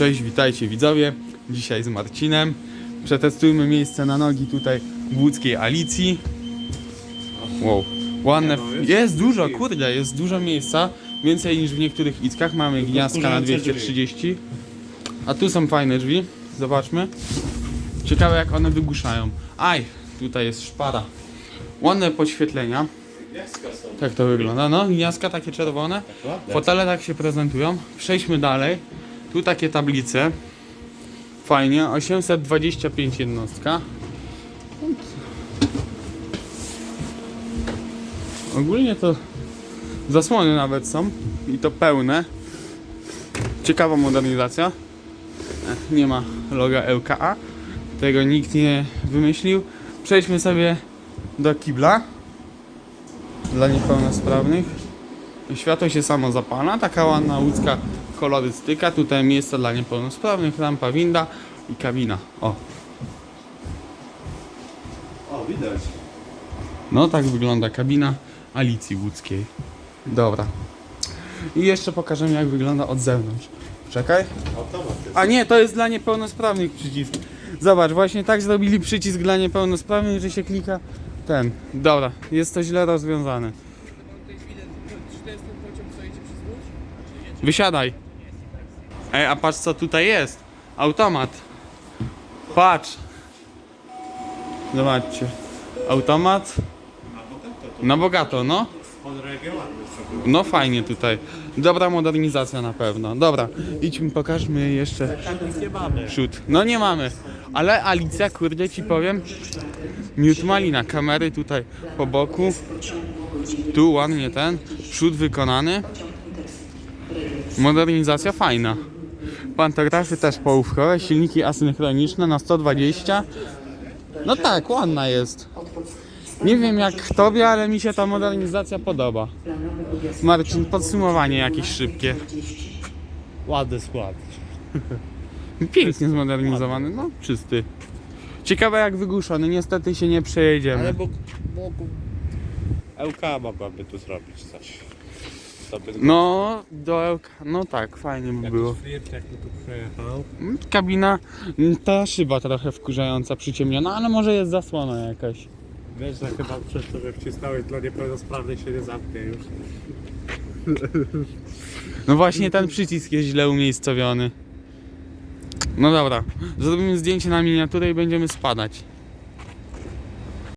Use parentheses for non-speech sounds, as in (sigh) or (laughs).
Cześć, witajcie widzowie. Dzisiaj z Marcinem. Przetestujmy miejsce na nogi tutaj w łódzkiej Alicji. Wow, ładne. No, jest- dużo, kurde, jest dużo miejsca. Więcej niż w niektórych ickach. Mamy gniazdka na wkurzające 230. A tu są fajne drzwi. Zobaczmy. Ciekawe jak one wygłuszają. Aj, tutaj jest szpara. Ładne podświetlenia. Tak to wygląda. No, gniazdka takie czerwone. Fotele tak się prezentują. Przejdźmy dalej. Tu takie tablice. Fajnie. 825 jednostka. Ogólnie to zasłony nawet są. I to pełne. Ciekawa modernizacja. Nie ma loga LKA. Tego nikt nie wymyślił. Przejdźmy sobie do kibla. Dla niepełnosprawnych. Światło się samo zapala, taka ładna łódzka kolorystyka. Tutaj miejsce dla niepełnosprawnych, lampa winda i kabina. O, O, widać. no tak wygląda kabina Alicji Łódzkiej. Dobra. I jeszcze pokażemy jak wygląda od zewnątrz. Czekaj. A nie, to jest dla niepełnosprawnych przycisk. Zobacz, właśnie tak zrobili przycisk dla niepełnosprawnych, że się klika ten. Dobra, jest to źle rozwiązane. Wysiadaj. Ej, a patrz co tutaj jest. Automat. Patrz. Zobaczcie. Automat. Na bogato, no. No fajnie tutaj. Dobra modernizacja na pewno. Dobra, idźmy, pokażmy jeszcze przód. No nie mamy. Ale Alicja, kurde ci powiem, miód malina. Kamery tutaj po boku. Tu ładnie ten. Przód wykonany. Modernizacja fajna. Pantografy też połówkowe, silniki asynchroniczne na 120. No tak, ładna jest. Nie wiem jak tobie, ale mi się ta modernizacja podoba. Marcin, podsumowanie jakieś szybkie. Ładny skład. (laughs) Pięknie zmodernizowany, no czysty. Ciekawe jak wygłuszony, niestety się nie przejedziemy. Ale mógł, mógł... LK mogłaby tu zrobić coś. No, do Elka, no tak, fajnie by było. Tu przejechał. Mm, Kabina, mm, ta szyba trochę wkurzająca, przyciemniona, ale może jest zasłona jakaś. Wiesz, że chyba przez to, że wcisnąłeś dla niepełnosprawnych się nie zamknie już. No właśnie ten przycisk jest źle umiejscowiony. No dobra, zrobimy zdjęcie na miniaturę i będziemy spadać.